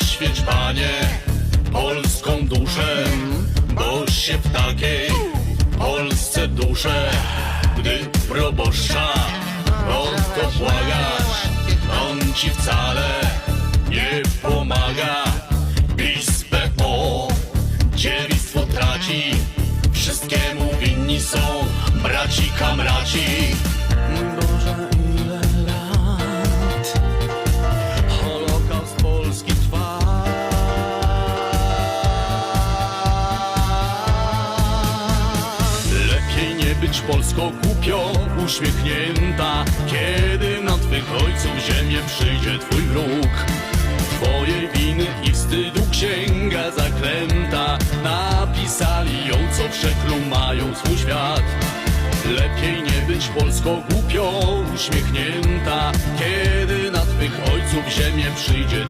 oświeć, Panie, polską duszę, boś się w takiej Polsce duszę, gdy proboszcza o to błagasz, on ci wcale nie pomaga. Bispę o dziewictwo traci, wszystkiemu winni są braci kamraci. Być Polską głupio uśmiechnięta. Kiedy na twych ojców ziemię przyjdzie twój wróg Twojej winy i wstydu księga zaklęta. Napisali ją, co przeklu mają swój świat. Lepiej nie być Polską głupio uśmiechnięta. Kiedy na twych ojców ziemię przyjdzie